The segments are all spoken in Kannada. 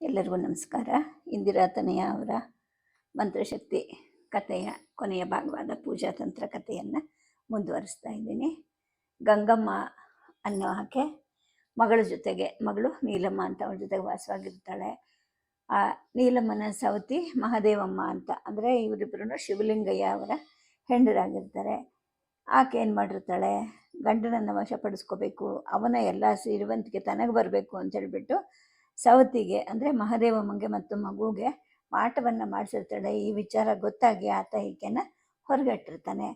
ಎಲ್ಲರಿಗೂ ನಮಸ್ಕಾರ. ಇಂದಿರಾ ತನಯ ಅವರ ಮಂತ್ರಶಕ್ತಿ ಕಥೆಯ ಕೊನೆಯ ಭಾಗವಾದ ಪೂಜಾ ತಂತ್ರ ಕಥೆಯನ್ನು ಮುಂದುವರಿಸ್ತಾ ಇದ್ದೀನಿ. ಗಂಗಮ್ಮ ಅನ್ನೋ ಆಕೆ ಮಗಳ ಜೊತೆಗೆ, ಮಗಳು ನೀಲಮ್ಮ ಅಂತ ಅವಳ ಜೊತೆಗೆ ವಾಸವಾಗಿರ್ತಾಳೆ. ಆ ನೀಲಮ್ಮನ ಸವತಿ ಮಹಾದೇವಮ್ಮ ಅಂತ, ಅಂದರೆ ಇವರಿಬ್ಬರು ಶಿವಲಿಂಗಯ್ಯ ಅವರ ಹೆಂಡರಾಗಿರ್ತಾರೆ. ಆಕೆ ಏನು ಮಾಡಿರ್ತಾಳೆ? ಗಂಡನನ್ನು ವಶಪಡಿಸ್ಕೋಬೇಕು, ಅವನ ಎಲ್ಲ ಸಿರಿವಂತಿಕೆ ತನಗೆ ಬರಬೇಕು ಅಂತ ಹೇಳ್ಬಿಟ್ಟು ಸವತಿಗೆ, ಅಂದರೆ ಮಹಾದೇವಮ್ಮಂಗೆ ಮತ್ತು ಮಗುಗೆ ಮಾಟವನ್ನು ಮಾಡಿಸಿರ್ತಾಳೆ. ಈ ವಿಚಾರ ಗೊತ್ತಾಗಿ ಆತ ಈಕೆನ ಹೊರಗಟ್ಟಿರ್ತಾನೆ.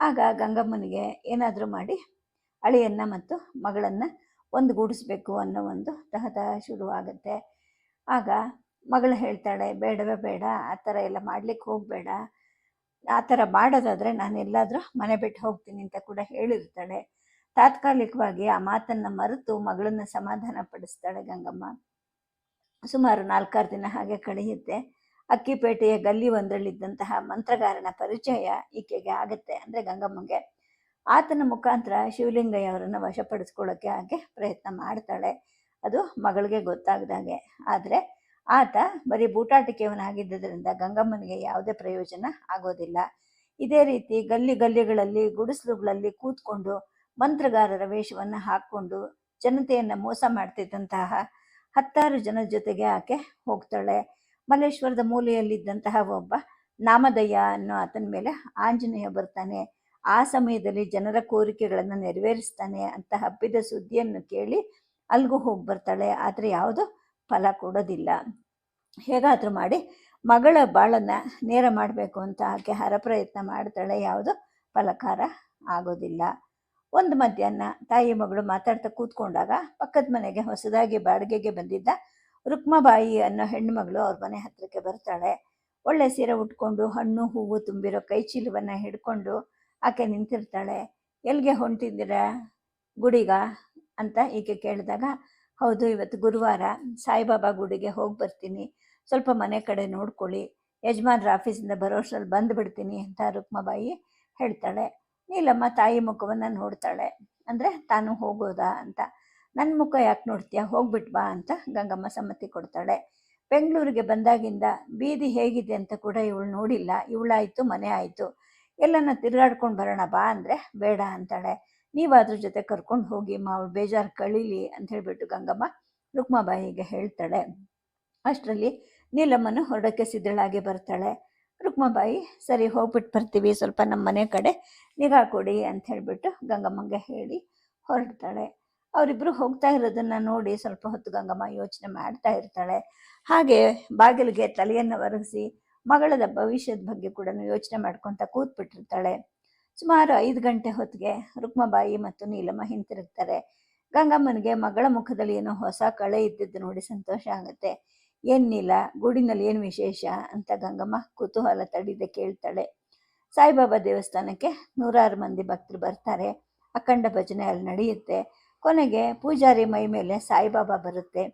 ಆಗ ಗಂಗಮ್ಮನಿಗೆ ಏನಾದರೂ ಮಾಡಿ ಅಳಿಯನ್ನ ಮತ್ತು ಮಗಳನ್ನು ಒಂದುಗೂಡಿಸ್ಬೇಕು ಅನ್ನೋ ಒಂದು ತಹತ ಶುರುವಾಗುತ್ತೆ. ಆಗ ಮಗಳು ಹೇಳ್ತಾಳೆ, ಬೇಡವೇ ಬೇಡ, ಆ ಥರ ಎಲ್ಲ ಮಾಡ್ಲಿಕ್ಕೆ ಹೋಗಬೇಡ. ಆ ಥರ ಮಾಡೋದಾದರೆ ನಾನು ಎಲ್ಲಾದರೂ ಮನೆ ಬಿಟ್ಟು ಹೋಗ್ತೀನಿ ಅಂತ ಕೂಡ ಹೇಳಿರ್ತಾಳೆ. ತಾತ್ಕಾಲಿಕವಾಗಿ ಆ ಮಾತನ್ನು ಮರೆತು ಮಗಳನ್ನು ಸಮಾಧಾನ ಪಡಿಸ್ತಾಳೆ ಗಂಗಮ್ಮ. ಸುಮಾರು ನಾಲ್ಕಾರು ದಿನ ಹಾಗೆ ಕಳೆಯುತ್ತೆ. ಅಕ್ಕಿಪೇಟೆಯ ಗಲ್ಲಿ ಒಂದರಲ್ಲಿದ್ದಂತಹ ಮಂತ್ರಗಾರನ ಪರಿಚಯ ಈಕೆಗೆ ಆಗುತ್ತೆ ಅಂದರೆ ಗಂಗಮ್ಮಗೆ. ಆತನ ಮುಖಾಂತರ ಶಿವಲಿಂಗಯ್ಯ ಅವರನ್ನು ವಶಪಡಿಸ್ಕೊಳ್ಳೋಕ್ಕೆ ಹಾಗೆ ಪ್ರಯತ್ನ ಮಾಡ್ತಾಳೆ. ಅದು ಮಗಳಿಗೆ ಗೊತ್ತಾಗ್ದಾಗೆ ಆದರೆ ಆತ ಬರೀ ಬೂಟಾಟಿಕೆಯವನಾಗಿದ್ದರಿಂದ ಗಂಗಮ್ಮನಿಗೆ ಯಾವುದೇ ಪ್ರಯೋಜನ ಆಗೋದಿಲ್ಲ. ಇದೇ ರೀತಿ ಗಲ್ಲಿ ಗಲ್ಲಿಗಳಲ್ಲಿ, ಗುಡಿಸಲುಗಳಲ್ಲಿ ಕೂತ್ಕೊಂಡು ಮಂತ್ರಗಾರರ ವೇಷವನ್ನು ಹಾಕ್ಕೊಂಡು ಜನತೆಯನ್ನು ಮೋಸ ಮಾಡ್ತಿದ್ದಂತಹ ಹತ್ತಾರು ಜನ ಜೊತೆಗೆ ಆಕೆ ಹೋಗ್ತಾಳೆ. ಮಲ್ಲೇಶ್ವರದ ಮೂಲೆಯಲ್ಲಿದ್ದಂತಹ ಒಬ್ಬ ನಾಮದಯ್ಯ ಅನ್ನೋ ಆತನ ಮೇಲೆ ಆಂಜನೇಯ ಬರ್ತಾನೆ. ಆ ಸಮಯದಲ್ಲಿ ಜನರ ಕೋರಿಕೆಗಳನ್ನು ನೆರವೇರಿಸ್ತಾನೆ ಅಂತ ಹಬ್ಬಿದ ಸುದ್ದಿಯನ್ನು ಕೇಳಿ ಅಲ್ಗೂ ಹೋಗಿ ಬರ್ತಾಳೆ ಆದರೆ ಯಾವುದು ಫಲ ಕೊಡೋದಿಲ್ಲ. ಹೇಗಾದರೂ ಮಾಡಿ ಮಗಳ ಬಾಳನ್ನು ನೇರ ಮಾಡಬೇಕು ಅಂತ ಆಕೆ ಹರ ಪ್ರಯತ್ನ ಮಾಡ್ತಾಳೆ. ಯಾವುದು ಫಲಕಾರ ಆಗೋದಿಲ್ಲ. ಒಂದು ಮಧ್ಯಾಹ್ನ ತಾಯಿ ಮಗಳು ಮಾತಾಡ್ತಾ ಕೂತ್ಕೊಂಡಾಗ ಪಕ್ಕದ ಮನೆಗೆ ಹೊಸದಾಗಿ ಬಾಡಿಗೆಗೆ ಬಂದಿದ್ದ ರುಕ್ಮಬಾಯಿ ಅನ್ನೋ ಹೆಣ್ಣುಮಗಳು ಅವ್ರ ಮನೆ ಹತ್ತಿರಕ್ಕೆ ಬರ್ತಾಳೆ. ಒಳ್ಳೆ ಸೀರೆ ಉಟ್ಕೊಂಡು, ಹಣ್ಣು, ಹೂವು ತುಂಬಿರೋ ಕೈ ಚೀಲವನ್ನು ಹಿಡ್ಕೊಂಡು ಆಕೆ ನಿಂತಿರ್ತಾಳೆ. ಎಲ್ಲಿಗೆ ಹೊಂಟಿದ್ದೀರಾ ಗುಡಿಗ? ಅಂತ ಈಕೆ ಕೇಳಿದಾಗ, ಹೌದು, ಇವತ್ತು ಗುರುವಾರ, ಸಾಯಿಬಾಬಾ ಗುಡಿಗೆ ಹೋಗಿ ಬರ್ತೀನಿ. ಸ್ವಲ್ಪ ಮನೆ ಕಡೆ ನೋಡ್ಕೊಳ್ಳಿ. ಯಜಮಾನ್ರ ಆಫೀಸಿಂದ ಬರೋಷ್ಟ್ರಲ್ಲಿ ಬಂದುಬಿಡ್ತೀನಿ ಅಂತ ರುಕ್ಮಬಾಯಿ ಹೇಳ್ತಾಳೆ. ನೀಲಮ್ಮ ತಾಯಿ ಮುಖವನ್ನು ನೋಡ್ತಾಳೆ. ಅಂದರೆ ತಾನು ಹೋಗೋದಾ ಅಂತ. ನನ್ನ ಮುಖ ಯಾಕೆ ನೋಡ್ತೀಯ? ಹೋಗ್ಬಿಟ್ ಬಾ ಅಂತ ಗಂಗಮ್ಮ ಸಮ್ಮತಿ ಕೊಡ್ತಾಳೆ. ಬೆಂಗಳೂರಿಗೆ ಬಂದಾಗಿಂದ ಬೀದಿ ಹೇಗಿದೆ ಅಂತ ಕೂಡ ಇವಳು ನೋಡಿಲ್ಲ. ಇವಳಾಯಿತು, ಮನೆ ಆಯಿತು. ಎಲ್ಲನ ತಿರುಗಾಡ್ಕೊಂಡು ಬರೋಣ ಬಾ ಅಂದರೆ ಬೇಡ ಅಂತಾಳೆ. ನೀವು ಅದ್ರ ಜೊತೆ ಕರ್ಕೊಂಡು ಹೋಗಿ ಮಾ ಅವಳು ಬೇಜಾರು ಕಳೀಲಿ ಅಂತ ಹೇಳಿಬಿಟ್ಟು ಗಂಗಮ್ಮ ರುಕ್ಮಾಬಾಯಿಗೆ ಹೇಳ್ತಾಳೆ. ಅಷ್ಟರಲ್ಲಿ ನೀಲಮ್ಮನು ಹೊರಡಕ್ಕೆ ಸಿದ್ಧಳಾಗಿ ಬರ್ತಾಳೆ. ರುಕ್ಮಾಬಾಯಿ ಸರಿ ಹೋಗ್ಬಿಟ್ಟು ಬರ್ತೀವಿ ಸ್ವಲ್ಪ ನಮ್ಮ ಮನೆ ಕಡೆ. ನಿಗಾ ಕೊಡಿ ಅಂತ ಹೇಳಿಬಿಟ್ಟು ಗಂಗಮ್ಮಂಗೆ ಹೇಳಿ ಹೊರಡ್ತಾಳೆ. ಅವರಿಬ್ಬರು ಹೋಗ್ತಾ ಇರೋದನ್ನು ನೋಡಿ ಸ್ವಲ್ಪ ಹೊತ್ತು ಗಂಗಮ್ಮ ಯೋಚನೆ ಮಾಡ್ತಾ ಇರ್ತಾಳೆ. ಹಾಗೆ ಬಾಗಿಲಿಗೆ ತಲೆಯನ್ನು ಒರಗಿಸಿ ಮಗಳದ ಭವಿಷ್ಯದ ಬಗ್ಗೆ ಕೂಡ ಯೋಚನೆ ಮಾಡ್ಕೊತ ಕೂತ್ಬಿಟ್ಟಿರ್ತಾಳೆ. ಸುಮಾರು ಐದು ಗಂಟೆ ಹೊತ್ತಿಗೆ ರುಕ್ಮಬಾಯಿ ಮತ್ತು ನೀಲಮ್ಮ ಹಿಂತಿರುಗ್ತಾರೆ. ಗಂಗಮ್ಮನಿಗೆ ಮಗಳ ಮುಖದಲ್ಲಿ ಏನೋ ಹೊಸ ಕಳೆ ಇದ್ದಿದ್ದು ನೋಡಿ ಸಂತೋಷ ಆಗುತ್ತೆ. ಏನ್ ನೀಲ ಗೂಡಿನಲ್ಲಿ ಏನು ವಿಶೇಷ? ಅಂತ ಗಂಗಮ್ಮ ಕುತೂಹಲ ತಡಿದೆ ಕೇಳ್ತಾಳೆ. ಸಾಯಿಬಾಬಾ ದೇವಸ್ಥಾನಕ್ಕೆ ನೂರಾರು ಮಂದಿ ಭಕ್ತರು ಬರ್ತಾರೆ. ಅಖಂಡ ಭಜನೆ ಅಲ್ಲಿ ನಡೆಯುತ್ತೆ. ಕೊನೆಗೆ ಪೂಜಾರಿ ಮೈ ಮೇಲೆ ಸಾಯಿಬಾಬಾ ಬರುತ್ತೆ.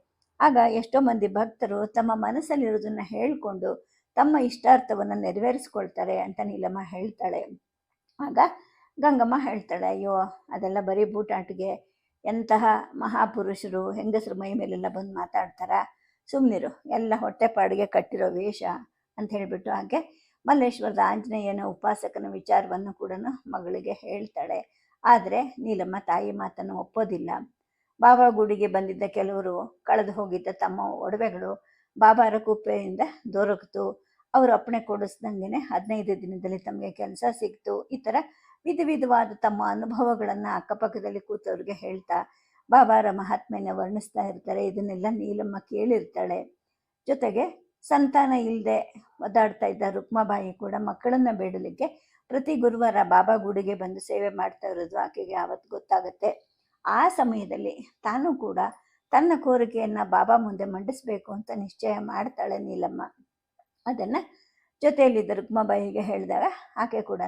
ಆಗ ಎಷ್ಟೋ ಮಂದಿ ಭಕ್ತರು ತಮ್ಮ ಮನಸ್ಸಲ್ಲಿರೋದನ್ನ ಹೇಳಿಕೊಂಡು ತಮ್ಮ ಇಷ್ಟಾರ್ಥವನ್ನು ನೆರವೇರಿಸ್ಕೊಳ್ತಾರೆ ಅಂತ ನೀಲಮ್ಮ ಹೇಳ್ತಾಳೆ. ಆಗ ಗಂಗಮ್ಮ ಹೇಳ್ತಾಳೆ, ಅಯ್ಯೋ, ಅದೆಲ್ಲ ಬರೀ ಬೂಟಾಟಿಗೆ ಎಂತಹ ಮಹಾಪುರುಷರು, ಹೆಂಗಸರು ಮೈ ಮೇಲೆಲ್ಲ ಬಂದು ಮಾತಾಡ್ತಾರ? ಸುಮ್ಮನಿರು ಎಲ್ಲ ಹೊಟ್ಟೆಪಾಡಿಗೆ ಕಟ್ಟಿರೋ ವೇಷ ಅಂತ ಹೇಳಿಬಿಟ್ಟು ಹಾಗೆ ಮಲ್ಲೇಶ್ವರದ ಆಂಜನೇಯನ ಉಪಾಸಕನ ವಿಚಾರವನ್ನು ಕೂಡ ಮಗಳಿಗೆ ಹೇಳ್ತಾಳೆ. ಆದರೆ ನೀಲಮ್ಮ ತಾಯಿ ಮಾತನ್ನು ಒಪ್ಪೋದಿಲ್ಲ. ಬಾಬಾ ಗುಡಿಗೆ ಬಂದಿದ್ದ ಕೆಲವರು, ಕಳೆದು ಹೋಗಿದ್ದ ತಮ್ಮ ಒಡವೆಗಳು ಬಾಬಾರ ಕುಪ್ಪೆಯಿಂದ ದೊರಕಿತು. ಅವರು ಅಪ್ಪಣೆ ಕೊಡಿಸ್ದಂಗೆ ಹದಿನೈದು ದಿನದಲ್ಲಿ ತಮಗೆ ಕೆಲಸ ಸಿಕ್ತು. ಈ ಥರ ವಿಧ ವಿಧವಾದ ತಮ್ಮ ಅನುಭವಗಳನ್ನು ಅಕ್ಕಪಕ್ಕದಲ್ಲಿ ಕೂತವ್ರಿಗೆ ಹೇಳ್ತಾ ಬಾಬಾರ ಮಹಾತ್ಮೆನ ವರ್ಣಿಸ್ತಾ ಇರ್ತಾರೆ, ಇದನ್ನೆಲ್ಲ ನೀಲಮ್ಮ ಕೇಳಿರ್ತಾಳೆ. ಜೊತೆಗೆ ಸಂತಾನ ಇಲ್ಲದೆ ಒದ್ದಾಡ್ತಾ ಇದ್ದ ರುಕ್ಮಾಬಾಯಿ ಕೂಡ ಮಕ್ಕಳನ್ನ ಬೇಡಲಿಕ್ಕೆ ಪ್ರತಿ ಗುರುವಾರ ಬಾಬಾ ಗುಡಿಗೆ ಬಂದು ಸೇವೆ ಮಾಡ್ತಾ ಇರೋದು ಆಕೆಗೆ ಆವತ್ತು ಗೊತ್ತಾಗುತ್ತೆ. ಆ ಸಮಯದಲ್ಲಿ ತಾನು ಕೂಡ ತನ್ನ ಕೋರಿಕೆಯನ್ನು ಬಾಬಾ ಮುಂದೆ ಮಂಡಿಸ್ಬೇಕು ಅಂತ ನಿಶ್ಚಯ ಮಾಡ್ತಾಳೆ ನೀಲಮ್ಮ. ಅದನ್ನು ಜೊತೆಯಲ್ಲಿದ್ದ ರುಕ್ಮಾಬಾಯಿಗೆ ಹೇಳಿದಾಗ ಆಕೆ ಕೂಡ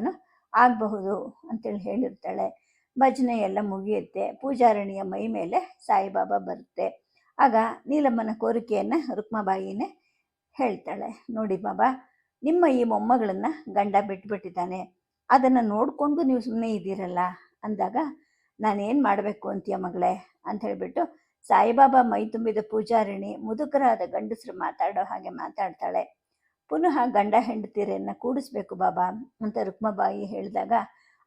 ಆಗಬಹುದು ಅಂತೇಳಿ ಹೇಳಿರ್ತಾಳೆ. ಭಜನೆ ಎಲ್ಲ ಮುಗಿಯುತ್ತೆ, ಪೂಜಾರಣಿಯ ಮೈ ಮೇಲೆ ಸಾಯಿಬಾಬಾ ಬರುತ್ತೆ. ಆಗ ನೀಲಮ್ಮನ ಕೋರಿಕೆಯನ್ನು ರುಕ್ಮಾಬಾಯಿನೇ ಹೇಳ್ತಾಳೆ, ನೋಡಿ ಬಾಬಾ, ನಿಮ್ಮ ಈ ಮೊಮ್ಮಗಳನ್ನು ಗಂಡ ಬಿಟ್ಬಿಟ್ಟಿದ್ದಾನೆ. ಅದನ್ನು ನೋಡಿಕೊಂಡು ನೀವು ಸುಮ್ಮನೆ ಇದ್ದೀರಲ್ಲ? ಅಂದಾಗ, ನಾನೇನು ಮಾಡಬೇಕು ಅಂತೀಯ ಮಗಳೇ? ಅಂತ ಹೇಳಿಬಿಟ್ಟು ಸಾಯಿಬಾಬಾ ಮೈ ತುಂಬಿದ ಪೂಜಾರಿಣಿ ಮುದುಕರಾದ ಗಂಡಸರು ಮಾತಾಡೋ ಹಾಗೆ ಮಾತಾಡ್ತಾಳೆ. ಪುನಃ ಗಂಡ ಹೆಂಡತಿಯರನ್ನ ಕೂಡಿಸ್ಬೇಕು ಬಾಬಾ ಅಂತ ರುಕ್ಮಬಾಯಿ ಹೇಳಿದಾಗ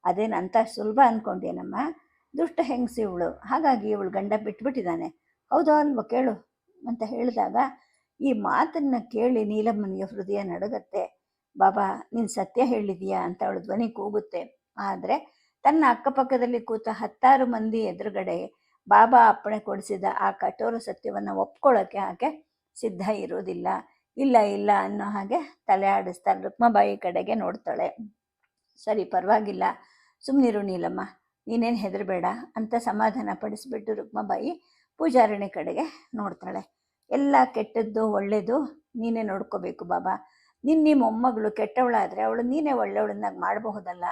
ಅದೇನು ಅಂತ ಸುಲಭ ಅಂದ್ಕೊಂಡೇನಮ್ಮ ದುಷ್ಟ ಹೆಂಗಸಿ ಇವಳು? ಹಾಗಾಗಿ ಇವಳು ಗಂಡ ಬಿಟ್ಬಿಟ್ಟಿದ್ದಾನೆ. ಹೌದೋ ಅಲ್ವ ಕೇಳು ಅಂತ ಹೇಳಿದಾಗ, ಈ ಮಾತನ್ನು ಕೇಳಿ ನೀಲಮ್ಮನಿಗೆ ಹೃದಯ ನಡುಗತ್ತೆ. ಬಾಬಾ, ನೀನು ಸತ್ಯ ಹೇಳಿದೀಯಾ ಅಂತ ಅವಳು ಧ್ವನಿ ಕೂಗುತ್ತೆ. ಆದರೆ ತನ್ನ ಅಕ್ಕಪಕ್ಕದಲ್ಲಿ ಕೂತ ಹತ್ತಾರು ಮಂದಿ ಎದುರುಗಡೆ ಬಾಬಾ ಅಪ್ಪಣೆ ಕೊಡಿಸಿದ ಆ ಕಠೋರ ಸತ್ಯವನ್ನು ಒಪ್ಕೊಳ್ಳೋಕ್ಕೆ ಆಕೆ ಸಿದ್ಧ ಇರೋದಿಲ್ಲ ಇಲ್ಲ ಇಲ್ಲ ಅನ್ನೋ ಹಾಗೆ ತಲೆ ಆಡಿಸ್ತಾಳೆ ರುಕ್ಮಬಾಯಿ ಕಡೆಗೆ ನೋಡ್ತಾಳೆ. ಸರಿ, ಪರವಾಗಿಲ್ಲ. ಸುಮ್ಮನಿರು ನೀಲಮ್ಮ, ನೀನೇನು ಹೆದರಬೇಡ, ಅಂತ ಸಮಾಧಾನ ಪಡಿಸ್ಬಿಟ್ಟು ರುಕ್ಮಬಾಯಿ ಪೂಜಾರಿಣಿ ಕಡೆಗೆ ನೋಡ್ತಾಳೆ. ಎಲ್ಲ ಕೆಟ್ಟದ್ದು ಒಳ್ಳೆಯದು ನೀನೇ ನೋಡ್ಕೋಬೇಕು ಬಾಬಾ. ನಿನ್ನ ನಿಮ್ಮ ಮೊಮ್ಮಗಳು ಕೆಟ್ಟವಳಾದರೆ ಅವಳು ನೀನೇ ಒಳ್ಳೆಯವಳನ್ನಾಗಿ ಮಾಡಬಹುದಲ್ಲ?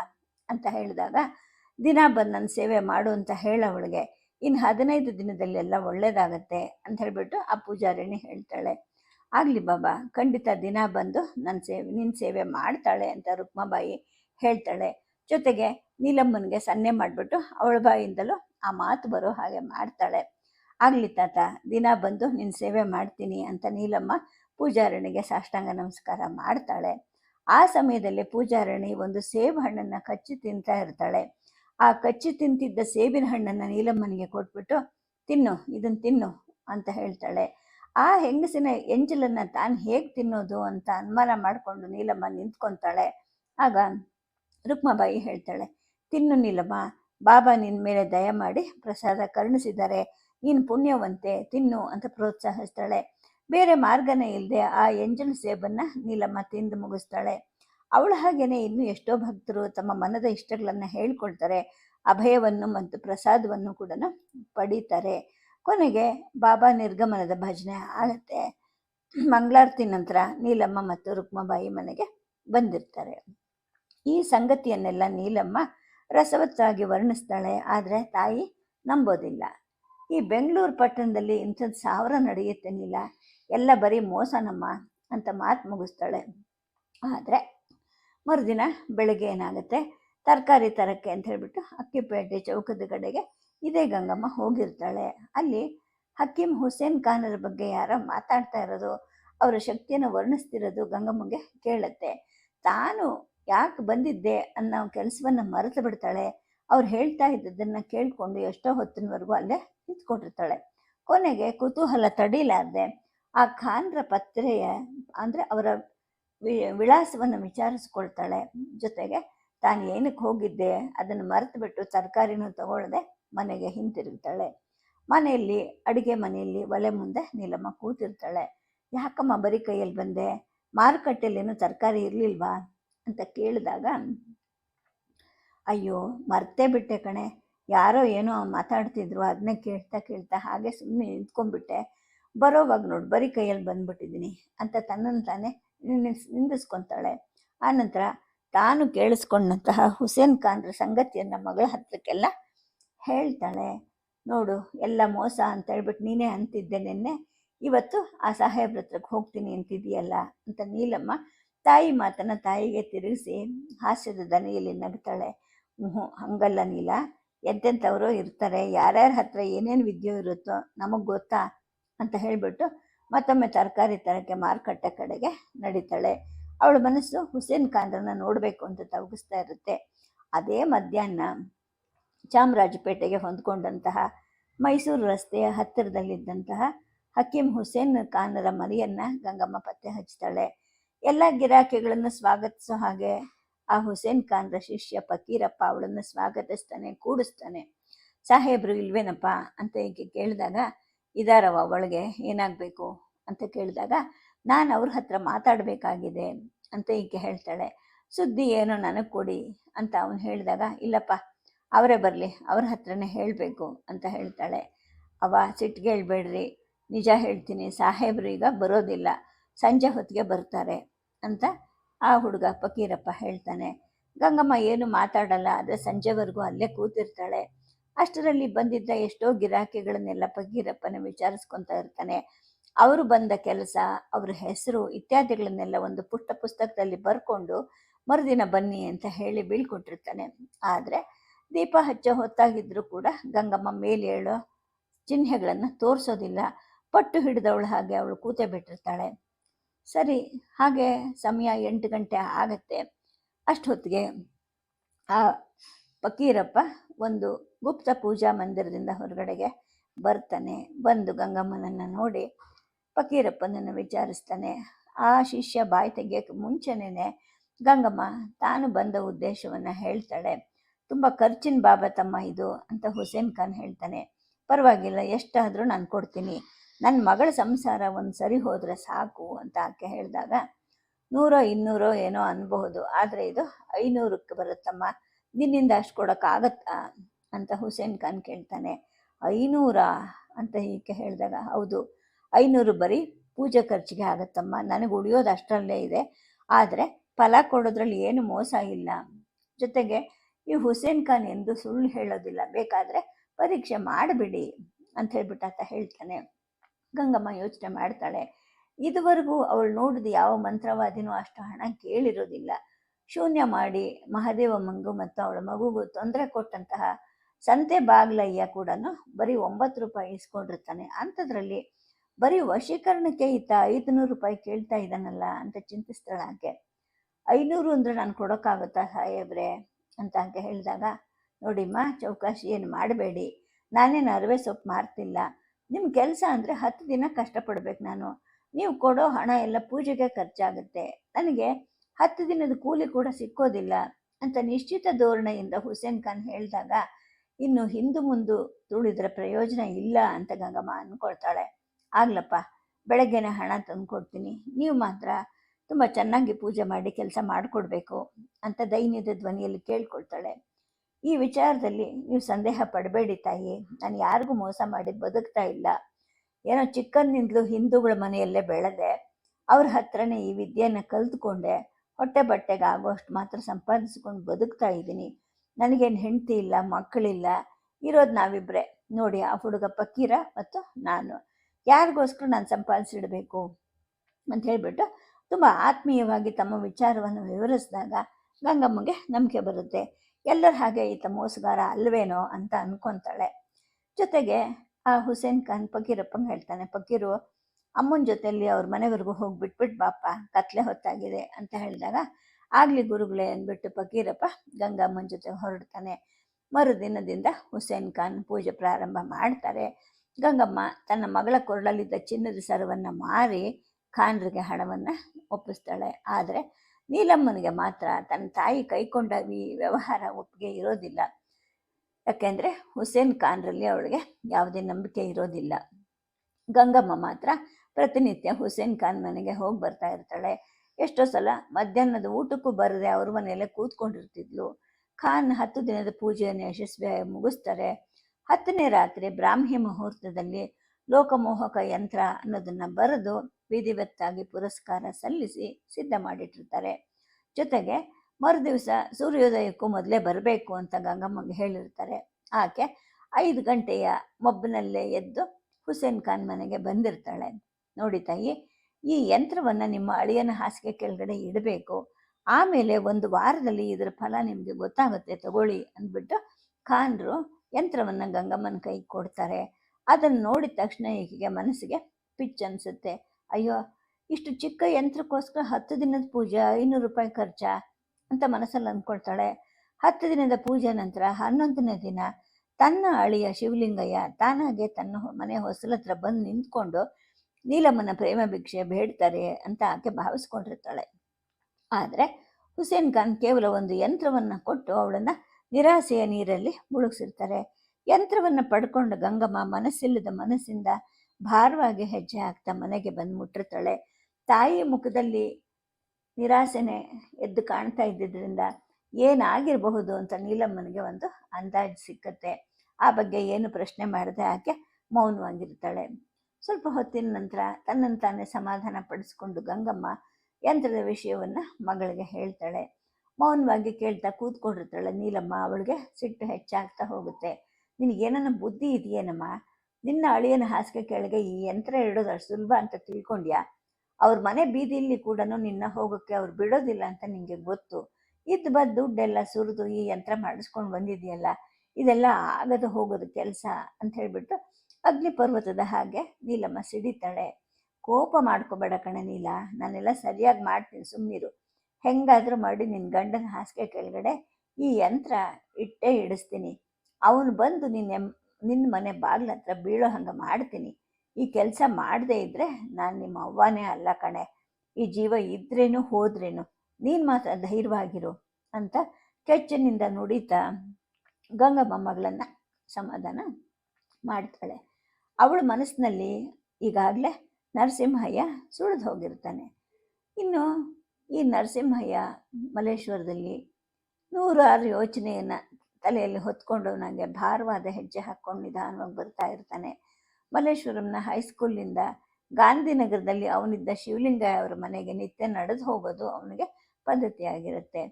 ಅಂತ ಹೇಳಿದಾಗ, ದಿನ ಬಂದು ನನ್ನ ಸೇವೆ ಮಾಡು ಅಂತ ಹೇಳವಳಿಗೆ ಇನ್ನು ಹದಿನೈದು ದಿನದಲ್ಲೆಲ್ಲ ಒಳ್ಳೇದಾಗತ್ತೆ ಅಂತ ಹೇಳಿಬಿಟ್ಟು ಆ ಪೂಜಾರಿಣಿ ಹೇಳ್ತಾಳೆ. ಆಗಲಿ ಬಾಬಾ, ಖಂಡಿತ ದಿನ ಬಂದು ನನ್ನ ಸೇವೆ ನಿನ್ನ ಸೇವೆ ಮಾಡ್ತಾಳೆ ಅಂತ ರುಕ್ಮಾಬಾಯಿ ಹೇಳ್ತಾಳೆ. ಜೊತೆಗೆ ನೀಲಮ್ಮನಿಗೆ ಸನ್ನೆ ಮಾಡಿಬಿಟ್ಟು ಅವಳ ಬಾಯಿಂದಲೂ ಆ ಮಾತು ಬರೋ ಹಾಗೆ ಮಾಡ್ತಾಳೆ. ಆಗಲಿ ತಾತ, ದಿನ ಬಂದು ನಿನ್ನ ಸೇವೆ ಮಾಡ್ತೀನಿ ಅಂತ ನೀಲಮ್ಮ ಪೂಜಾರಣಿಗೆ ಸಾಷ್ಟಾಂಗ ನಮಸ್ಕಾರ ಮಾಡ್ತಾಳೆ. ಆ ಸಮಯದಲ್ಲಿ ಪೂಜಾರಣಿ ಒಂದು ಸೇಬು ಹಣ್ಣನ್ನು ಕಚ್ಚಿ ತಿಂತಾ ಇರ್ತಾಳೆ. ಆ ಕಚ್ಚಿ ತಿಂತಿದ್ದ ಸೇಬಿನ ಹಣ್ಣನ್ನು ನೀಲಮ್ಮನಿಗೆ ಕೊಟ್ಬಿಟ್ಟು ತಿನ್ನು ಇದನ್ನು ತಿನ್ನು ಅಂತ ಹೇಳ್ತಾಳೆ. ಆ ಹೆಂಗಸಿನ ಎಂಜಲನ್ನು ತಾನು ಹೇಗೆ ತಿನ್ನೋದು ಅಂತ ಅನುಮಾನ ಮಾಡಿಕೊಂಡು ನೀಲಮ್ಮ ನಿಂತ್ಕೊತಾಳೆ. ಆಗ ರುಕ್ಮಾಬಾಯಿ ಹೇಳ್ತಾಳೆ, ತಿನ್ನು ನೀಲಮ್ಮ, ಬಾಬಾ ನಿನ್ನ ಮೇಲೆ ದಯ ಮಾಡಿ ಪ್ರಸಾದ ಕರುಣಿಸಿದ್ದಾರೆ ನೀನು ಪುಣ್ಯವಂತೆ ತಿನ್ನು ಅಂತ ಪ್ರೋತ್ಸಾಹಿಸ್ತಾಳೆ. ಬೇರೆ ಮಾರ್ಗನೇ ಇಲ್ಲದೆ ಆ ಎಂಜಲ್ ಸೇಬನ್ನು ನೀಲಮ್ಮ ತಿಂದು ಮುಗಿಸ್ತಾಳೆ. ಅವಳ ಹಾಗೇನೆ ಇನ್ನೂ ಎಷ್ಟೋ ಭಕ್ತರು ತಮ್ಮ ಮನದ ಇಷ್ಟಗಳನ್ನು ಹೇಳ್ಕೊಳ್ತಾರೆ, ಅಭಯವನ್ನು ಮತ್ತು ಪ್ರಸಾದವನ್ನು ಕೂಡ ಪಡೀತಾರೆ. ಕೊನೆಗೆ ಬಾಬಾ ನಿರ್ಗಮನದ ಭಜನೆ ಆಗುತ್ತೆ. ಮಂಗಳಾರತಿ ನಂತರ ನೀಲಮ್ಮ ಮತ್ತು ರುಕ್ಮಬಾಯಿ ಮನೆಗೆ ಬಂದಿರ್ತಾರೆ. ಈ ಸಂಗತಿಯನ್ನೆಲ್ಲ ನೀಲಮ್ಮ ರಸವತ್ತಾಗಿ ವರ್ಣಿಸ್ತಾಳೆ. ಆದರೆ ತಾಯಿ ನಂಬೋದಿಲ್ಲ. ಈ ಬೆಂಗಳೂರು ಪಟ್ಟಣದಲ್ಲಿ ಇಂಥದ್ದು ಸಾವಿರ ನಡೆಯುತ್ತೆ ನೀಲ. ಎಲ್ಲ ಬರೀ ಮೋಸನಮ್ಮ ಅಂತ ಮಾತು ಮುಗಿಸ್ತಾಳೆ. ಆದರೆ ಮರುದಿನ ಬೆಳಗ್ಗೆ ಏನಾಗುತ್ತೆ? ತರಕಾರಿ ತರಕ್ಕೆ ಅಂತ ಹೇಳಿಬಿಟ್ಟು ಅಕ್ಕಿಪೇಟೆ ಚೌಕದ ಕಡೆಗೆ ಇದೇ ಗಂಗಮ್ಮ ಹೋಗಿರ್ತಾಳೆ. ಅಲ್ಲಿ ಹಕೀಂ ಹುಸೇನ್ ಖಾನರ ಬಗ್ಗೆ ಯಾರೋ ಮಾತಾಡ್ತಾ ಇರೋದು, ಅವರ ಶಕ್ತಿಯನ್ನು ವರ್ಣಿಸ್ತಿರೋದು ಗಂಗಮ್ಮಗೆ ಕೇಳುತ್ತೆ. ತಾನು ಯಾಕೆ ಬಂದಿದ್ದೆ ಅನ್ನೋ ಕೆಲಸವನ್ನು ಮರೆತು ಬಿಡ್ತಾಳೆ. ಅವ್ರು ಹೇಳ್ತಾ ಇದ್ದದನ್ನು ಕೇಳಿಕೊಂಡು ಎಷ್ಟೋ ಹೊತ್ತಿನವರೆಗೂ ಅಲ್ಲೇ ನಿಂತ್ಕೊಂಡಿರ್ತಾಳೆ. ಕೊನೆಗೆ ಕುತೂಹಲ ತಡೀಲಾರ್ದೆ ಆ ಖಾನ್ರ ಪತ್ರೆಯ, ಅಂದರೆ ಅವರ ವಿಳಾಸವನ್ನು ವಿಚಾರಿಸ್ಕೊಳ್ತಾಳೆ. ಜೊತೆಗೆ ತಾನು ಏನಕ್ಕೆ ಹೋಗಿದ್ದೆ ಅದನ್ನು ಮರೆತು ಬಿಟ್ಟು ತರಕಾರಿನೂ ತಗೊಳ್ಳದೆ ಮನೆಗೆ ಹಿಂತಿರುಗ್ತಾಳೆ. ಮನೆಯಲ್ಲಿ, ಅಡುಗೆ ಮನೆಯಲ್ಲಿ ಒಲೆ ಮುಂದೆ ನೀಲಮ್ಮ ಕೂತಿರ್ತಾಳೆ. ಯಾಕಮ್ಮ ಬರೀ ಕೈಯಲ್ಲಿ ಬಂದೆ? ಮಾರುಕಟ್ಟೆಯಲ್ಲೇನು ತರಕಾರಿ ಇರಲಿಲ್ವಾ? ಅಂತ ಕೇಳಿದಾಗ, ಅಯ್ಯೋ, ಮರ್ತೇ ಬಿಟ್ಟೆ ಕಣೆ. ಯಾರೋ ಏನೋ ಮಾತಾಡ್ತಿದ್ರು ಅದನ್ನೇ ಕೇಳ್ತಾ ಕೇಳ್ತಾ ಹಾಗೆ ಸುಮ್ಮನೆ ನಿಂತ್ಕೊಂಡ್ಬಿಟ್ಟೆ. ಬರೋವಾಗ ನೋಡಿ, ಬರೀ ಕೈಯಲ್ಲಿ ಬಂದ್ಬಿಟ್ಟಿದ್ದೀನಿ ಅಂತ ತನ್ನನ್ನು ತಾನೇ ನಿಲ್ಲಿಸ್, ನಿಂದಿಸ್ಕೊತಾಳೆ. ಆನಂತರ ತಾನು ಕೇಳಿಸ್ಕೊಂಡಂತಹ ಹುಸೇನ್ ಖಾನ್ರ ಸಂಗತಿಯನ್ನು ಮಗಳ ಹತ್ರಕ್ಕೆಲ್ಲ ಹೇಳ್ತಾಳೆ. ನೋಡು, ಎಲ್ಲ ಮೋಸ ಅಂತ ಹೇಳ್ಬಿಟ್ಟು ನೀನೇ ಅಂತಿದ್ದೆ ನಿನ್ನೆ. ಇವತ್ತು ಆ ಸಾಹೇಬ್ರ ಹತ್ರಕ್ಕೆ ಹೋಗ್ತೀನಿ ಅಂತಿದೆಯಲ್ಲ ಅಂತ ನೀಲಮ್ಮ ತಾಯಿ ಮಾತನ್ನು ತಾಯಿಗೆ ತಿರುಗಿಸಿ ಹಾಸ್ಯದ ದನಿಯಲ್ಲಿ ನಗ್ತಾಳೆ. ಹ್ಞೂ ಹಂಗಲ್ಲ ನೀಲ. ಎಂತೆಂಥವರು ಇರ್ತಾರೆ. ಯಾರ್ಯಾರ ಹತ್ರ ಏನೇನು ವಿದ್ಯೆ ಇರುತ್ತೋ ನಮಗೆ ಗೊತ್ತಾ? ಅಂತ ಹೇಳಿಬಿಟ್ಟು ಮತ್ತೊಮ್ಮೆ ತರಕಾರಿ ತರಕ್ಕೆ ಮಾರುಕಟ್ಟೆ ಕಡೆಗೆ ನಡೀತಾಳೆ. ಅವಳ ಮನಸ್ಸು ಹುಸೇನ್ ಖಾನ್ರನ್ನ ನೋಡಬೇಕು ಅಂತ ತವಗಿಸ್ತಾ ಇರುತ್ತೆ. ಅದೇ ಮಧ್ಯಾಹ್ನ ಚಾಮರಾಜಪೇಟೆಗೆ ಹೊಂದ್ಕೊಂಡಂತಹ ಮೈಸೂರು ರಸ್ತೆಯ ಹತ್ತಿರದಲ್ಲಿದ್ದಂತಹ ಹಕೀಂ ಹುಸೇನ್ ಖಾನರ ಮರಿಯನ್ನು ಗಂಗಮ್ಮ ಪತ್ತೆ ಹಚ್ತಾಳೆ. ಎಲ್ಲ ಗಿರಾಕಿಗಳನ್ನು ಸ್ವಾಗತಿಸೋ ಹಾಗೆ ಆ ಹುಸೇನ್ ಖಾನ್ರ ಶಿಷ್ಯ ಫಕೀರಪ್ಪ ಅವಳನ್ನು ಸ್ವಾಗತಿಸ್ತಾನೆ, ಕೂಡಿಸ್ತಾನೆ. ಸಾಹೇಬ್ರು ಇಲ್ವೇನಪ್ಪ ಅಂತ ಈಗ ಕೇಳಿದಾಗ ಇದಾರವ ಒಳಗೆ ಏನಾಗಬೇಕು? ಅಂತ ಕೇಳಿದಾಗ, ನಾನು ಅವ್ರ ಹತ್ರ ಮಾತಾಡಬೇಕಾಗಿದೆ ಅಂತ ಈಕೆ ಹೇಳ್ತಾಳೆ. ಸುದ್ದಿ ಏನೋ ನನಗೆ ಕೊಡಿ ಅಂತ ಅವನು ಹೇಳಿದಾಗ, ಇಲ್ಲಪ್ಪ, ಅವರೇ ಬರಲಿ, ಅವ್ರ ಹತ್ರನೇ ಹೇಳಬೇಕು ಅಂತ ಹೇಳ್ತಾಳೆ. ಅವ ಸಿಟ್ಟಿಗೆ ನಿಜ ಹೇಳ್ತೀನಿ, ಸಾಹೇಬ್ರು ಈಗ ಬರೋದಿಲ್ಲ. ಸಂಜೆ ಹೊತ್ತಿಗೆ ಬರ್ತಾರೆ ಅಂತ ಆ ಹುಡುಗ ಫಕೀರಪ್ಪ ಹೇಳ್ತಾನೆ. ಗಂಗಮ್ಮ ಏನು ಮಾತಾಡಲ್ಲ, ಆದರೆ ಸಂಜೆವರೆಗೂ ಅಲ್ಲೇ ಕೂತಿರ್ತಾಳೆ. ಅಷ್ಟರಲ್ಲಿ ಬಂದಿದ್ದ ಎಷ್ಟೋ ಗಿರಾಕಿಗಳನ್ನೆಲ್ಲ ಫಕೀರಪ್ಪನ ವಿಚಾರಿಸ್ಕೊತಾ ಇರ್ತಾನೆ. ಅವರು ಬಂದ ಕೆಲಸ, ಅವರ ಹೆಸರು ಇತ್ಯಾದಿಗಳನ್ನೆಲ್ಲ ಒಂದು ಪುಟ್ಟ ಪುಸ್ತಕದಲ್ಲಿ ಬರ್ಕೊಂಡು ಮರುದಿನ ಬನ್ನಿ ಅಂತ ಹೇಳಿ ಬೀಳ್ಕೊಟ್ಟಿರ್ತಾನೆ. ಆದರೆ ದೀಪ ಹಚ್ಚ ಹೊತ್ತಾಗಿದ್ದರೂ ಕೂಡ ಗಂಗಮ್ಮ ಮೇಲೆ ಹೇಳೋ ಚಿಹ್ನೆಗಳನ್ನು ತೋರಿಸೋದಿಲ್ಲ. ಪಟ್ಟು ಹಿಡಿದವಳು ಹಾಗೆ ಅವಳು ಕೂತೆ ಬಿಟ್ಟಿರ್ತಾಳೆ. ಸರಿ, ಹಾಗೆ ಸಮಯ ಎಂಟು ಗಂಟೆ ಆಗತ್ತೆ. ಅಷ್ಟೊತ್ತಿಗೆ ಆ ಫಕೀರಪ್ಪ ಒಂದು ಗುಪ್ತ ಪೂಜಾ ಮಂದಿರದಿಂದ ಹೊರಗಡೆಗೆ ಬರ್ತಾನೆ. ಬಂದು ಗಂಗಮ್ಮನನ್ನು ನೋಡಿ ಫಕೀರಪ್ಪನನ್ನು ವಿಚಾರಿಸ್ತಾನೆ. ಆ ಶಿಷ್ಯ ಬಾಯಿ ತೆಗಿಯೋಕ್ಕೆ ಮುಂಚೆನೇ ಗಂಗಮ್ಮ ತಾನು ಬಂದ ಉದ್ದೇಶವನ್ನು ಹೇಳ್ತಾಳೆ. ತುಂಬ ಖರ್ಚಿನ ಬಾಬಾ ತಮ್ಮ ಇದು ಅಂತ ಹುಸೇನ್ ಖಾನ್ ಹೇಳ್ತಾನೆ. ಪರವಾಗಿಲ್ಲ, ಎಷ್ಟಾದರೂ ನಾನು ಕೊಡ್ತೀನಿ. ನನ್ನ ಮಗಳ ಸಂಸಾರ ಒಂದು ಸರಿ ಹೋದರೆ ಸಾಕು ಅಂತ ಆಕೆ ಹೇಳಿದಾಗ, ನೂರೋ ಇನ್ನೂರೋ ಏನೋ ಅನ್ಬಹುದು, ಆದರೆ ಇದು ಐನೂರಕ್ಕೆ ಬರುತ್ತಮ್ಮ, ನಿನ್ನಿಂದ ಅಷ್ಟು ಕೊಡೋಕ್ಕಾಗತ್ತಾ ಅಂತ ಹುಸೇನ್ ಖಾನ್ ಕೇಳ್ತಾನೆ. ಐನೂರ ಅಂತ ಈಕೆ ಹೇಳಿದಾಗ, ಹೌದು, ಐನೂರು ಬರೀ ಪೂಜೆ ಖರ್ಚಿಗೆ ಆಗತ್ತಮ್ಮ, ನನಗೆ ಉಳಿಯೋದು ಅಷ್ಟರಲ್ಲೇ ಇದೆ, ಆದರೆ ಫಲ ಕೊಡೋದ್ರಲ್ಲಿ ಏನು ಮೋಸ ಇಲ್ಲ. ಜೊತೆಗೆ, ಈ ಹುಸೇನ್ ಖಾನ್ ಎಂದು ಸುಳ್ಳು ಹೇಳೋದಿಲ್ಲ, ಬೇಕಾದರೆ ಪರೀಕ್ಷೆ ಮಾಡಿಬಿಡಿ ಅಂತ ಹೇಳ್ಬಿಟ್ಟು ಆತ ಹೇಳ್ತಾನೆ. ಗಂಗಮ್ಮ ಯೋಚನೆ ಮಾಡ್ತಾಳೆ. ಇದುವರೆಗೂ ಅವಳು ನೋಡಿದ ಯಾವ ಮಂತ್ರವಾದಿನೂ ಅಷ್ಟು ಹಣ ಕೇಳಿರೋದಿಲ್ಲ. ಶೂನ್ಯ ಮಾಡಿ ಮಹಾದೇವಮ್ಮಂಗೂ ಮತ್ತು ಅವಳ ಮಗುಗೂ ತೊಂದರೆ ಕೊಟ್ಟಂತಹ ಸಂತೆ ಬಾಗ್ಲಯ್ಯ ಕೂಡ ಬರೀ ಒಂಬತ್ತು ರೂಪಾಯಿ ಇಸ್ಕೊಂಡಿರ್ತಾನೆ. ಅಂಥದ್ರಲ್ಲಿ ಬರೀ ವಶೀಕರಣಕ್ಕೆ ಈತ ಐದುನೂರು ರೂಪಾಯಿ ಕೇಳ್ತಾ ಇದ್ದಾನಲ್ಲ ಅಂತ ಚಿಂತಿಸ್ತಾಳೆ ಆಕೆ. ಐನೂರು ಅಂದರೆ ನಾನು ಕೊಡೋಕ್ಕಾಗುತ್ತಾ ಸಾಹೇಬ್ರೆ ಅಂತ ಆಕೆ ಹೇಳಿದಾಗ, ನೋಡಿಮ್ಮ, ಚೌಕಾಶಿ ಏನು ಮಾಡಬೇಡಿ. ನಾನೇನು ಅರವೆ ಸೊಪ್ಪು ಮಾರ್ತಿಲ್ಲ. ನಿಮ್ಮ ಕೆಲಸ ಅಂದರೆ ಹತ್ತು ದಿನ ಕಷ್ಟಪಡ್ಬೇಕು ನಾನು. ನೀವು ಕೊಡೋ ಹಣ ಎಲ್ಲ ಪೂಜೆಗೆ ಖರ್ಚಾಗುತ್ತೆ. ನನಗೆ ಹತ್ತು ದಿನದ ಕೂಲಿ ಕೂಡ ಸಿಕ್ಕೋದಿಲ್ಲ ಅಂತ ನಿಶ್ಚಿತ ಧೋರಣೆಯಿಂದ ಹುಸೇನ್ ಖಾನ್ ಹೇಳಿದಾಗ, ಇನ್ನು ಹಿಂದೂ ಮುಂದು ತುಳಿದ್ರೆ ಪ್ರಯೋಜನ ಇಲ್ಲ ಅಂತ ಗಂಗಮ್ಮ ಅಂದ್ಕೊಳ್ತಾಳೆ ಆಗ್ಲಪ್ಪ, ಬೆಳಗ್ಗೆನೆ ಹಣ ತಂದು ಕೊಡ್ತೀನಿ ನೀವು ಮಾತ್ರ ತುಂಬ ಚೆನ್ನಾಗಿ ಪೂಜೆ ಮಾಡಿ ಕೆಲಸ ಮಾಡಿಕೊಡ್ಬೇಕು ಅಂತ ದೈನ್ಯದ ಧ್ವನಿಯಲ್ಲಿ ಕೇಳ್ಕೊಳ್ತಾಳೆ. ಈ ವಿಚಾರದಲ್ಲಿ ನೀವು ಸಂದೇಹ ಪಡಬೇಡಿ ತಾಯಿ ನಾನು ಯಾರಿಗೂ ಮೋಸ ಮಾಡಿ ಬದುಕ್ತಾ ಇಲ್ಲ. ಏನೋ ಚಿಕ್ಕಂದಿಂದಲೂ ಹಿಂದೂಗಳ ಮನೆಯಲ್ಲೇ ಬೆಳೆದೆ. ಅವ್ರ ಹತ್ರನೇ ಈ ವಿದ್ಯೆಯನ್ನು ಕಲ್ತ್ಕೊಂಡೆ. ಹೊಟ್ಟೆ ಬಟ್ಟೆಗೆ ಆಗೋಷ್ಟು ಮಾತ್ರ ಸಂಪಾದಿಸ್ಕೊಂಡು ಬದುಕ್ತಾ ಇದ್ದೀನಿ. ನನಗೇನು ಹೆಂಡತಿ ಇಲ್ಲ, ಮಕ್ಕಳಿಲ್ಲ. ಇರೋದು ನಾವಿಬ್ಬರೇ ನೋಡಿ, ಆ ಹುಡುಗ ಪಕ್ಕೀರ ಮತ್ತು ನಾನು. ಯಾರಿಗೋಸ್ಕರ ನಾನು ಸಂಪಾದಿಸಿಡಬೇಕು? ಅಂತ ಹೇಳಿಬಿಟ್ಟು ತುಂಬ ಆತ್ಮೀಯವಾಗಿ ತಮ್ಮ ವಿಚಾರವನ್ನು ವಿವರಿಸಿದಾಗ ಗಂಗಮ್ಮಗೆ ನಂಬಿಕೆ ಬರುತ್ತೆ. ಎಲ್ಲರ ಹಾಗೆ ಈತ ಮೋಸಗಾರ ಅಲ್ವೇನೋ ಅಂತ ಅನ್ಕೊಂತಾಳೆ. ಜೊತೆಗೆ ಆ ಹುಸೇನ್ ಖಾನ್ ಫಕೀರಪ್ಪಂಗೆ ಹೇಳ್ತಾನೆ, ಫಕೀರು, ಅಮ್ಮನ ಜೊತೆಯಲ್ಲಿ ಅವ್ರ ಮನೆವರೆಗೂ ಹೋಗ್ಬಿಟ್ಬಿಟ್ ಬಾಪ, ಕತ್ಲೆ ಹೊತ್ತಾಗಿದೆ ಅಂತ ಹೇಳಿದಾಗ, ಆಗಲಿ ಗುರುಗಳೇ ಅಂದ್ಬಿಟ್ಟು ಫಕೀರಪ್ಪ ಗಂಗಮ್ಮನ ಜೊತೆ ಹೊರಡ್ತಾನೆ. ಮರುದಿನದಿಂದ ಹುಸೇನ್ ಖಾನ್ ಪೂಜೆ ಪ್ರಾರಂಭ ಮಾಡ್ತಾರೆ. ಗಂಗಮ್ಮ ತನ್ನ ಮಗಳ ಕೊರಳಲ್ಲಿದ್ದ ಚಿನ್ನದ ಸರವನ್ನು ಮಾರಿ ಖಾನ್ರಿಗೆ ಹಣವನ್ನು ಒಪ್ಪಿಸ್ತಾಳೆ. ಆದರೆ ನೀಲಮ್ಮನಿಗೆ ಮಾತ್ರ ತನ್ನ ತಾಯಿ ಕೈಕೊಂಡ ಈ ವ್ಯವಹಾರ ಒಪ್ಪಿಗೆ ಇರೋದಿಲ್ಲ. ಯಾಕೆಂದರೆ ಹುಸೇನ್ ಖಾನ್ರಲ್ಲಿ ಅವಳಿಗೆ ಯಾವುದೇ ನಂಬಿಕೆ ಇರೋದಿಲ್ಲ. ಗಂಗಮ್ಮ ಮಾತ್ರ ಪ್ರತಿನಿತ್ಯ ಹುಸೇನ್ ಖಾನ್ ಮನೆಗೆ ಹೋಗಿ ಬರ್ತಾ ಇರ್ತಾಳೆ. ಎಷ್ಟೋ ಸಲ ಮಧ್ಯಾಹ್ನದ ಊಟಕ್ಕೂ ಬರದೆ ಅವ್ರ ಮನೆಯಲ್ಲೇ ಕೂತ್ಕೊಂಡಿರ್ತಿದ್ಲು. ಖಾನ್ ಹತ್ತು ದಿನದ ಪೂಜೆಯನ್ನು ಯಶಸ್ವಿಯಾಗಿ ಮುಗಿಸ್ತಾರೆ. ಹತ್ತನೇ ರಾತ್ರಿ ಬ್ರಾಹ್ಮಿ ಮುಹೂರ್ತದಲ್ಲಿ ಲೋಕಮೋಹಕ ಯಂತ್ರ ಅನ್ನೋದನ್ನು ಬರೆದು ವಿಧಿವತ್ತಾಗಿ ಪುರಸ್ಕಾರ ಸಲ್ಲಿಸಿ ಸಿದ್ಧ ಮಾಡಿಟ್ಟಿರ್ತಾರೆ. ಜೊತೆಗೆ, ಮರುದಿವಸ ಸೂರ್ಯೋದಯಕ್ಕೂ ಮೊದಲೇ ಬರಬೇಕು ಅಂತ ಗಂಗಮ್ಮಗೆ ಹೇಳಿರ್ತಾರೆ. ಆಕೆ ಐದು ಗಂಟೆಯ ಮೊಬ್ಬಿನಲ್ಲೇ ಎದ್ದು ಹುಸೇನ್ ಖಾನ್ ಮನೆಗೆ ಬಂದಿರ್ತಾಳೆ. ನೋಡಿ ತಾಯಿ, ಈ ಯಂತ್ರವನ್ನು ನಿಮ್ಮ ಅಳಿಯನ ಹಾಸಿಗೆ ಕೆಳಗಡೆ ಇಡಬೇಕು. ಆಮೇಲೆ ಒಂದು ವಾರದಲ್ಲಿ ಇದರ ಫಲ ನಿಮಗೆ ಗೊತ್ತಾಗುತ್ತೆ, ತಗೊಳ್ಳಿ ಅಂದ್ಬಿಟ್ಟು ಖಾನ್ರು ಯಂತ್ರವನ್ನು ಗಂಗಮ್ಮನ ಕೈಗೆ ಕೊಡ್ತಾರೆ. ಅದನ್ನು ನೋಡಿದ ತಕ್ಷಣ ಈಕೆಗೆ ಮನಸ್ಸಿಗೆ ಪಿಚ್ ಅನಿಸುತ್ತೆ ಅಯ್ಯೋ, ಇಷ್ಟು ಚಿಕ್ಕ ಯಂತ್ರಕ್ಕೋಸ್ಕರ ಹತ್ತು ದಿನದ ಪೂಜೆ, ಐನೂರು ರೂಪಾಯಿ ಖರ್ಚಾ ಅಂತ ಮನಸ್ಸಲ್ಲಿ ಅಂದ್ಕೊಳ್ತಾಳೆ. ಹತ್ತು ದಿನದ ಪೂಜೆ ನಂತರ ಹನ್ನೊಂದನೇ ದಿನ ತನ್ನ ಅಳಿಯ ಶಿವಲಿಂಗಯ್ಯ ತಾನಾಗೆ ತನ್ನ ಮನೆ ಹೊಸಲ ಹತ್ರ ಬಂದು ನಿಂತ್ಕೊಂಡು ನೀಲಮ್ಮನ ಪ್ರೇಮ ಭಿಕ್ಷೆ ಬೇಡ್ತಾರೆ ಅಂತ ಆಕೆ ಭಾವಿಸ್ಕೊಂಡಿರ್ತಾಳೆ. ಆದರೆ ಹುಸೇನ್ ಖಾನ್ ಕೇವಲ ಒಂದು ಯಂತ್ರವನ್ನು ಕೊಟ್ಟು ಅವಳನ್ನು ನಿರಾಸೆಯ ನೀರಲ್ಲಿ ಮುಳುಗಿಸಿರ್ತಾರೆ. ಯಂತ್ರವನ್ನು ಪಡ್ಕೊಂಡು ಗಂಗಮ್ಮ ಮನಸ್ಸಿಲ್ಲದ ಮನಸ್ಸಿಂದ ಭಾರವಾಗಿ ಹೆಜ್ಜೆ ಹಾಕ್ತಾ ಮನೆಗೆ ಬಂದು ಮುಟ್ಟಿರ್ತಾಳೆ. ತಾಯಿ ಮುಖದಲ್ಲಿ ನಿರಾಸೆನೆ ಎದ್ದು ಕಾಣ್ತಾ ಇದ್ದಿದ್ದರಿಂದ ಏನಾಗಿರಬಹುದು ಅಂತ ನೀಲಮ್ಮನಿಗೆ ಒಂದು ಅಂದಾಜು ಸಿಕ್ಕತ್ತೆ. ಆ ಬಗ್ಗೆ ಏನು ಪ್ರಶ್ನೆ ಮಾಡದೆ ಆಕೆ ಮೌನವಾಗಿರ್ತಾಳೆ. ಸ್ವಲ್ಪ ಹೊತ್ತಿನ ನಂತರ ತನ್ನನ್ನು ತಾನೇ ಸಮಾಧಾನ ಪಡಿಸ್ಕೊಂಡು ಗಂಗಮ್ಮ ಯಂತ್ರದ ವಿಷಯವನ್ನು ಮಗಳಿಗೆ ಹೇಳ್ತಾಳೆ. ಮೌನವಾಗಿ ಕೇಳ್ತಾ ಕೂತ್ಕೊಂಡಿರ್ತಾಳೆ ನೀಲಮ್ಮ. ಅವಳಿಗೆ ಸಿಟ್ಟು ಹೆಚ್ಚಾಗ್ತಾ ಹೋಗುತ್ತೆ. ನಿನಗೇನನ್ನ ಬುದ್ಧಿ ಇದೆಯೇನಮ್ಮ? ನಿನ್ನ ಅಳಿಯನ ಹಾಸಿಗೆ ಕೆಳಗೆ ಈ ಯಂತ್ರ ಇಡೋದು ಅಷ್ಟು ಸುಲಭ ಅಂತ ತಿಳ್ಕೊಂಡ್ಯಾ? ಅವ್ರ ಮನೆ ಬೀದಿಲಿ ಕೂಡ ನಿನ್ನ ಹೋಗೋಕ್ಕೆ ಅವ್ರು ಬಿಡೋದಿಲ್ಲ ಅಂತ ನಿಮಗೆ ಗೊತ್ತು. ಇದ್ದು ಬದ್ದು ದುಡ್ಡೆಲ್ಲ ಸುರಿದು ಈ ಯಂತ್ರ ಮಾಡಿಸ್ಕೊಂಡು ಬಂದಿದೆಯಲ್ಲ, ಇದೆಲ್ಲ ಆಗದ ಹೋಗೋದು ಕೆಲಸ ಅಂತ ಹೇಳಿಬಿಟ್ಟು ಅಗ್ನಿ ಪರ್ವತದ ಹಾಗೆ ನೀಲಮ್ಮ ಸಿಡಿತಾಳೆ. ಕೋಪ ಮಾಡ್ಕೋಬೇಡ ಕಣೆ ನೀಲ, ನಾನೆಲ್ಲ ಸರಿಯಾಗಿ ಮಾಡ್ತೀನಿ ಸುಮ್ಮನಿರು ಹೆಂಗಾದರೂ ಮಾಡಿ ನಿನ್ನ ಗಂಡನ ಹಾಸಿಗೆ ಕೆಳಗಡೆ ಈ ಯಂತ್ರ ಇಟ್ಟೇ ಇಡಿಸ್ತೀನಿ. ಅವನು ಬಂದು ನಿನ್ನ ನಿನ್ನ ಮನೆ ಬಾಗಿಲ ಹತ್ರ ಬೀಳೋ ಹಂಗೆ ಮಾಡ್ತೀನಿ. ಈ ಕೆಲಸ ಮಾಡದೇ ಇದ್ದರೆ ನಾನು ನಿಮ್ಮ ಅವ್ವನೇ ಅಲ್ಲ ಕಣೆ. ಈ ಜೀವ ಇದ್ರೇನು ಹೋದ್ರೇನು? ನೀನು ಮಾತ್ರ ಧೈರ್ಯವಾಗಿರು ಅಂತ ಕೆಚ್ಚಿನಿಂದ ನುಡಿತಾ ಗಂಗಮ್ಮ ಮಗಳನ್ನು ಸಮಾಧಾನ ಮಾಡ್ತಾಳೆ. ಅವಳ ಮನಸ್ಸಿನಲ್ಲಿ ಈಗಾಗಲೇ ನರಸಿಂಹಯ್ಯ ಸುಳಿದು ಹೋಗಿರ್ತಾನೆ. ಇನ್ನು ಈ ನರಸಿಂಹಯ್ಯ ಮಲ್ಲೇಶ್ವರದಲ್ಲಿ ನೂರಾರು ಯೋಚನೆಯನ್ನು ತಲೆಯಲ್ಲಿ ಹೊತ್ಕೊಂಡು ನನಗೆ ಭಾರವಾದ ಹೆಜ್ಜೆ ಹಾಕ್ಕೊಂಡು ನಿಧಾನವಾಗಿ ಬರ್ತಾ ಇರ್ತಾನೆ. ಮಲ್ಲೇಶ್ವರಂನ ಹೈಸ್ಕೂಲಿಂದ ಗಾಂಧಿನಗರದಲ್ಲಿ ಅವನಿದ್ದ ಶಿವಲಿಂಗಯ್ಯ ಅವರ ಮನೆಗೆ ನಿತ್ಯ ನಡೆದು ಹೋಗೋದು ಅವನಿಗೆ ಪದ್ಧತಿಯಾಗಿರುತ್ತೆ.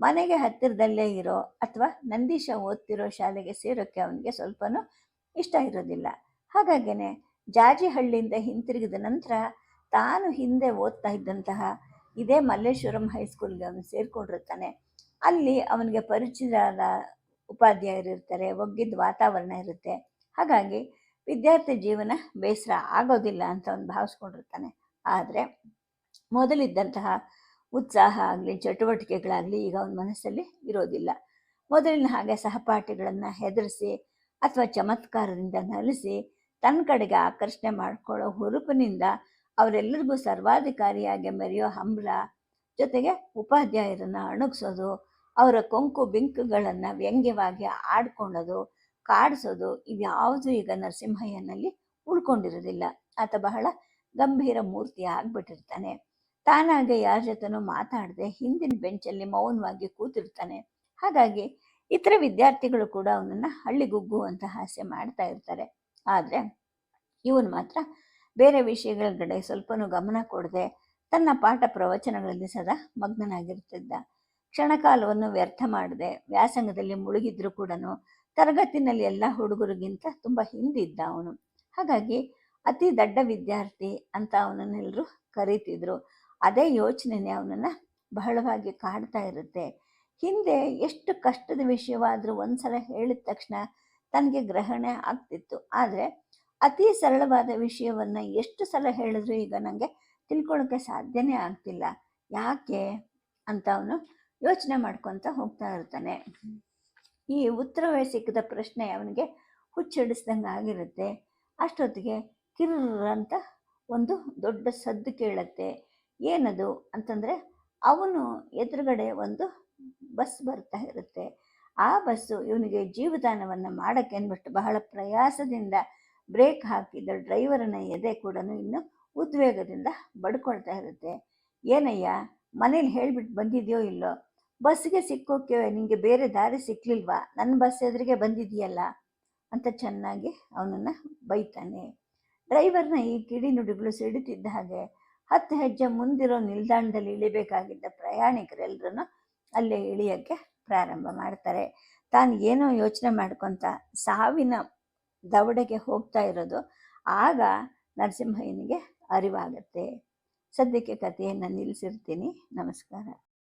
ಮನೆಗೆ ಹತ್ತಿರದಲ್ಲೇ ಇರೋ ಅಥವಾ ನಂದೀಶ ಓದ್ತಿರೋ ಶಾಲೆಗೆ ಸೇರೋಕ್ಕೆ ಅವನಿಗೆ ಸ್ವಲ್ಪನೂ ಇಷ್ಟ ಇರೋದಿಲ್ಲ. ಹಾಗಾಗೇ ಜಾಜಿಹಳ್ಳಿಯಿಂದ ಹಿಂತಿರುಗಿದ ನಂತರ ತಾನು ಹಿಂದೆ ಓದ್ತಾ ಇದ್ದಂತಹ ಇದೇ ಮಲ್ಲೇಶ್ವರಂ ಹೈಸ್ಕೂಲ್ಗೆ ಅವನು ಸೇರಿಕೊಂಡಿರ್ತಾನೆ. ಅಲ್ಲಿ ಅವನಿಗೆ ಪರಿಚಿತರಾದ ಉಪಾಧ್ಯಾಯರಿರ್ತಾರೆ ಒಗ್ಗಿದ್ದ ವಾತಾವರಣ ಇರುತ್ತೆ. ಹಾಗಾಗಿ ವಿದ್ಯಾರ್ಥಿ ಜೀವನ ಬೇಸರ ಆಗೋದಿಲ್ಲ ಅಂತ ಅವನು ಭಾವಿಸ್ಕೊಂಡಿರ್ತಾನೆ. ಆದರೆ ಮೊದಲಿದ್ದಂತಹ ಉತ್ಸಾಹ ಆಗಲಿ, ಚಟುವಟಿಕೆಗಳಾಗಲಿ ಈಗ ಅವನ ಮನಸ್ಸಲ್ಲಿ ಇರೋದಿಲ್ಲ. ಮೊದಲಿನ ಹಾಗೆ ಸಹಪಾಠಿಗಳನ್ನು ಹೆದರಿಸಿ ಅಥವಾ ಚಮತ್ಕಾರದಿಂದ ನಲಿಸಿ ತನ್ನ ಕಡೆಗೆ ಆಕರ್ಷಣೆ ಮಾಡಿಕೊಳ್ಳೋ ಹುರುಪಿನಿಂದ ಅವರೆಲ್ಲರಿಗೂ ಸರ್ವಾಧಿಕಾರಿಯಾಗಿ ಮೆರೆಯೋ ಹಂಬಲ ಜೊತೆಗೆ ಉಪಾಧ್ಯಾಯರನ್ನು ಅಣುಗಿಸೋದು ಅವರ ಕೊಂಕು ಬಿಂಕುಗಳನ್ನು ವ್ಯಂಗ್ಯವಾಗಿ ಆಡ್ಕೊಳ್ಳೋದು ಕಾಡಿಸೋದು ಇವ್ಯಾವುದು ಈಗ ನರಸಿಂಹಯ್ಯನಲ್ಲಿ ಉಳ್ಕೊಂಡಿರೋದಿಲ್ಲ ಆತ ಬಹಳ ಗಂಭೀರ ಮೂರ್ತಿ ಆಗ್ಬಿಟ್ಟಿರ್ತಾನೆ. ತಾನಾಗೆ ಯಾರ ಜೊತೆನೂ ಮಾತಾಡದೆ ಹಿಂದಿನ ಬೆಂಚಲ್ಲಿ ಮೌನವಾಗಿ ಕೂತಿರ್ತಾನೆ. ಹಾಗಾಗಿ ಇತರ ವಿದ್ಯಾರ್ಥಿಗಳು ಕೂಡ ಅವನನ್ನು ಹಳ್ಳಿಗುಗ್ಗು ಅಂತ ಹಾಸ್ಯ ಮಾಡ್ತಾ ಇರ್ತಾರೆ. ಆದರೆ ಇವನು ಮಾತ್ರ ಬೇರೆ ವಿಷಯಗಳ ಕಡೆ ಸ್ವಲ್ಪನೂ ಗಮನ ಕೊಡದೆ ತನ್ನ ಪಾಠ ಪ್ರವಚನಗಳಲ್ಲಿ ಸದಾ ಮಗ್ನನಾಗಿರ್ತಿದ್ದ ಕ್ಷಣಕಾಲವನ್ನು ವ್ಯರ್ಥ ಮಾಡದೆ ವ್ಯಾಸಂಗದಲ್ಲಿ ಮುಳುಗಿದ್ರು ಕೂಡ ತರಗತಿನಲ್ಲಿ ಎಲ್ಲ ಹುಡುಗರಿಗಿಂತ ತುಂಬ ಹಿಂದಿದ್ದ ಅವನು. ಹಾಗಾಗಿ ಅತಿ ದೊಡ್ಡ ವಿದ್ಯಾರ್ಥಿ ಅಂತ ಅವನನ್ನೆಲ್ಲರೂ ಕರೀತಿದ್ರು. ಅದೇ ಯೋಚನೆನೇ ಅವನನ್ನು ಬಹಳವಾಗಿ ಕಾಡ್ತಾ ಇರುತ್ತೆ. ಹಿಂದೆ ಎಷ್ಟು ಕಷ್ಟದ ವಿಷಯವಾದರೂ ಒಂದ್ಸಲ ಹೇಳಿದ ತಕ್ಷಣ ತನಗೆ ಗ್ರಹಣೆ ಆಗ್ತಿತ್ತು. ಆದರೆ ಅತಿ ಸರಳವಾದ ವಿಷಯವನ್ನು ಎಷ್ಟು ಸಲ ಹೇಳಿದ್ರು ಈಗ ನನಗೆ ತಿಳ್ಕೊಳ್ಳೋಕ್ಕೆ ಸಾಧ್ಯನೇ ಆಗ್ತಿಲ್ಲ. ಯಾಕೆ? ಅಂತ ಅವನು ಯೋಚನೆ ಮಾಡ್ಕೊತ ಹೋಗ್ತಾ ಇರ್ತಾನೆ. ಈ ಉತ್ತರವೇ ಸಿಕ್ಕಿದ ಪ್ರಶ್ನೆ ಅವನಿಗೆ ಹುಚ್ಚಿಡಿಸ್ದಂಗೆ ಆಗಿರುತ್ತೆ. ಅಷ್ಟೊತ್ತಿಗೆ ಕಿರ್ರ ಅಂತ ಒಂದು ದೊಡ್ಡ ಸದ್ದು ಕೇಳುತ್ತೆ. ಏನದು ಅಂತಂದರೆ ಅವನು ಎದುರುಗಡೆ ಒಂದು ಬಸ್ ಬರ್ತಾ ಇರುತ್ತೆ. ಆ ಬಸ್ಸು ಇವನಿಗೆ ಜೀವದಾನವನ್ನು ಮಾಡೋಕ್ಕೆ ಅಂದ್ಬಿಟ್ಟು ಬಹಳ ಪ್ರಯಾಸದಿಂದ ಬ್ರೇಕ್ ಹಾಕಿದ ಡ್ರೈವರನ ಎದೆ ಕೂಡ ಇನ್ನು ಉದ್ವೇಗದಿಂದ ಬಡ್ಕೊಳ್ತಾ ಇರುತ್ತೆ. ಏನಯ್ಯ, ಮನೇಲಿ ಹೇಳಿಬಿಟ್ಟು ಬಂದಿದೆಯೋ ಇಲ್ಲೋ? ಬಸ್ಸಿಗೆ ಸಿಕ್ಕೋಕೆ ನಿಮಗೆ ಬೇರೆ ದಾರಿ ಸಿಕ್ಕಲಿಲ್ವಾ ನನ್ನ ಬಸ್ ಎದುರಿಗೆ ಬಂದಿದೆಯಲ್ಲ ಅಂತ ಚೆನ್ನಾಗಿ ಅವನನ್ನು ಬೈತಾನೆ. ಡ್ರೈವರ್ನ ಈ ಕಿಡಿ ನುಡಿಗಳು ಸಿಡಿತಿದ್ದ ಹಾಗೆ ಹತ್ತು ಹೆಜ್ಜೆ ಮುಂದಿರೋ ನಿಲ್ದಾಣದಲ್ಲಿ ಇಳಿಬೇಕಾಗಿದ್ದ ಪ್ರಯಾಣಿಕರೆಲ್ಲರೂ ಅಲ್ಲೇ ಇಳಿಯೋಕ್ಕೆ ಪ್ರಾರಂಭ ಮಾಡ್ತಾರೆ. ತಾನು ಏನೋ ಯೋಚನೆ ಮಾಡ್ಕೊತ ಸಾವಿನ ದವಡೆಗೆ ಹೋಗ್ತಾ ಇರೋದು ಆಗ ನರಸಿಂಹಯ್ಯನಿಗೆ ಅರಿವಾಗತ್ತೆ. ಸದ್ಯಕ್ಕೆ ಕಥೆಯನ್ನು ನಿಲ್ಲಿಸಿರ್ತೀನಿ ನಮಸ್ಕಾರ.